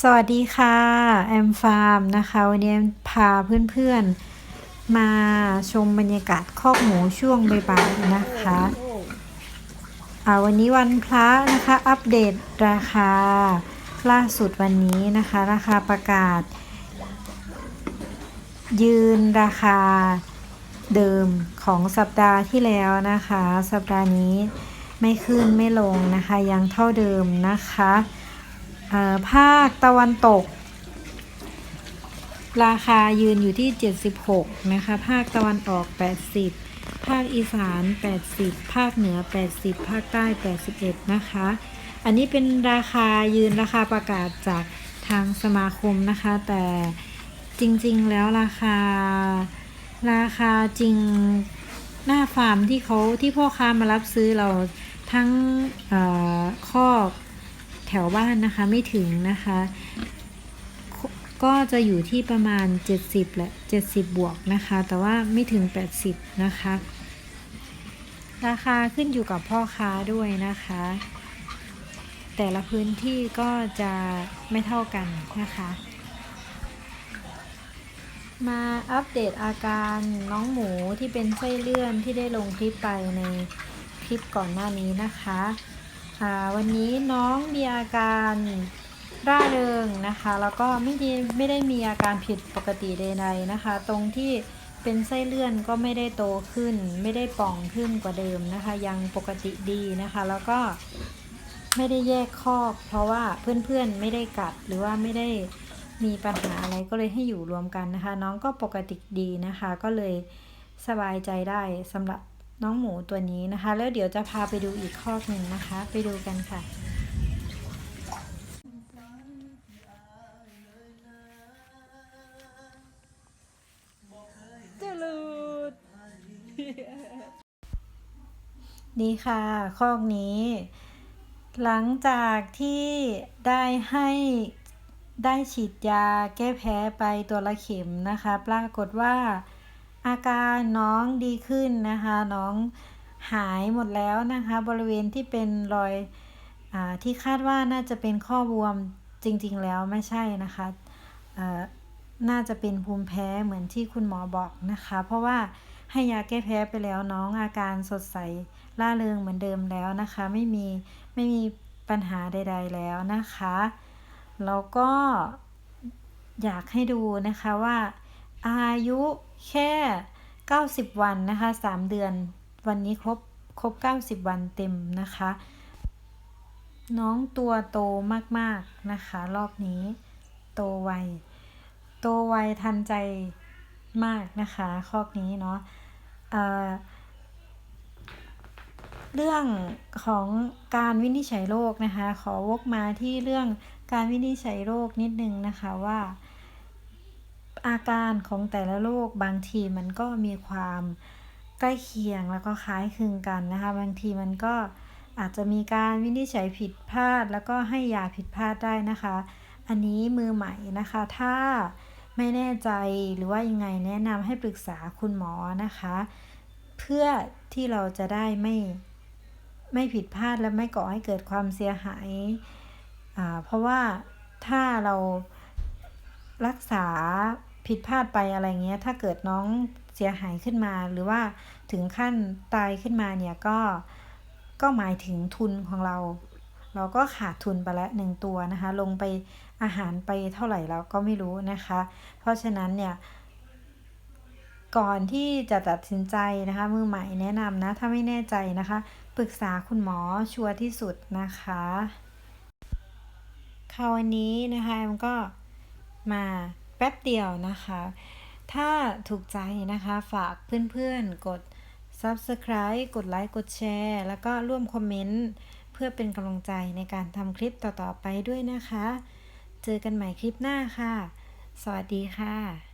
สวัสดีค่ะแอมฟาร์มนะคะวันนี้พาเพื่อนๆ มาชมบรรยากาศคอกหมูช่วงบ่ายๆนะคะอ่าวันนี้วันพระนะคะ อัปเดตราคาล่าสุดวันนี้นะคะ ราคาประกาศ ยืนราคาเดิมของสัปดาห์ที่แล้วนะคะ สัปดาห์นี้ไม่ขึ้นไม่ลงนะคะ ยังเท่าเดิมนะคะ ภาคตะวันตก ราคายืนอยู่ที่ 76 นะคะ ภาคตะวันออก 80 ภาคอีสาน 80 ภาคเหนือ 80 ภาคใต้ 81 นะคะ อันนี้เป็นราคายืนราคาประกาศจากทางสมาคมนะคะ แต่จริงๆแล้วราคาราคาจริงหน้าฟาร์มที่เขาที่พ่อค้ามารับซื้อเราทั้งเอ่อ ถวบ้านนะคะไม่ถึงนะคะ ก็จะอยู่ที่ประมาณ 70แหละ70 บวกนะคะ แต่ว่าไม่ถึง 80 นะคะ ราคาขึ้นอยู่กับพ่อค้าด้วยนะคะ แต่ละพื้นที่ก็จะไม่เท่ากันนะคะมาอัปเดตอาการน้องหมูที่เป็นไส้เลื่อนที่ได้ลงคลิปไปในคลิปก่อนหน้านี้นะคะ อ่าวันนี้น้องมีอาการร่าเริงนะคะ แล้วก็ไม่ได้ไม่ได้มีอาการผิดปกติใดๆนะคะ ตรงที่เป็นไส้เลื่อนก็ไม่ได้โตขึ้น ไม่ได้ป่องขึ้นกว่าเดิมนะคะ ยังปกติดีนะคะ แล้วก็ไม่ได้แยกคอก เพราะว่าเพื่อนๆไม่ได้กัดหรือว่าไม่ได้มีปัญหาอะไรก็เลยให้อยู่รวมกันนะคะ น้องก็ปกติดีนะคะ ก็เลยสบายใจได้สำหรับ น้องหมูตัวนี้นะคะ แล้วเดี๋ยวจะพาไปดูอีกคอกหนึ่งนะคะ ไปดูกันค่ะจลูดนี่ค่ะ คอกนี้ หลังจากที่ได้ให้ได้ฉีดยาแก้แพ้ไปตัวละเข็มนะคะ ปรากฏว่า อาการน้องดีขึ้นนะคะ น้องหายหมดแล้วนะคะ บริเวณที่เป็นรอยอที่คาดว่าน่าจะเป็นข้อบวมจริง ๆ แล้วไม่ใช่นะคะน่าจะเป็นภูมิแพ้เหมือนที่คุณหมอบอกนะคะ เพราะว่าให้ยาแก้แพ้ไปแล้วน้องอาการสดใสร่าเริงเหมือนเดิมแล้วนะคะ ไม่มีไม่มีปัญหาใด ๆแล้วนะคะแล้วก็อยากให้ดูนะคะว่าอายุ แค่ 90 วันนะคะ 3 เดือน วันนี้ครบครบ 90 วันเต็มนะคะ น้องตัวโตมากๆนะคะ รอบนี้ โตไว โตไวทันใจมากนะคะคอกนี้เนาะเเรื่องของการวินิจฉัยโรคนะคะ ขอวกมาที่เรื่องการวินิจฉัยโรคนิดนึงนะคะว่า อาการของแต่ละโรคบางทีมันก็มีความใกล้เคียงแล้วก็คล้ายคลึงกันนะคะ บางทีมันก็อาจจะมีการวินิจฉัยผิดพลาด แล้วก็ให้ยาผิดพลาดได้นะคะ อันนี้มือใหม่นะคะ ถ้าไม่แน่ใจหรือว่ายังไงแนะนำให้ปรึกษาคุณหมอนะคะ เพื่อที่เราจะได้ไม่ไม่ผิดพลาดและไม่ก่อให้เกิดความเสียหายอ่าเพราะว่าถ้าเรา รักษาผิดพลาดไปอะไรเงี้ย ถ้าเกิดน้องเสียหายขึ้นมา หรือว่าถึงขั้นตายขึ้นมาเนี่ยก็ก็หมายถึงทุนของเรา เราก็ขาดทุนไปล้วหนึ่งตัวนะคะ ลงไปอาหารไปเท่าไหร่แล้วก็ไม่รู้นะคะ เพราะฉะนั้นเนี่ยก่อนที่จะตัดสินใจนะคะ มือใหม่แนะนำนะ ถ้าไม่แน่ใจนะคะ ปรึกษาคุณหมอชัวร์ที่สุดนะคะคราววันนี้นะคะมันก็ มาแป๊บเดียวนะคะ ถ้าถูกใจนะคะฝากเพื่อนๆกด Subscribe กดไลค์กดแชร์แล้วก็ร่วมคอมเมนต์เพื่อเป็นกำลังใจในการทำคลิปต่อๆไปด้วยนะคะ เจอกันใหม่คลิปหน้าค่ะ สวัสดีค่ะ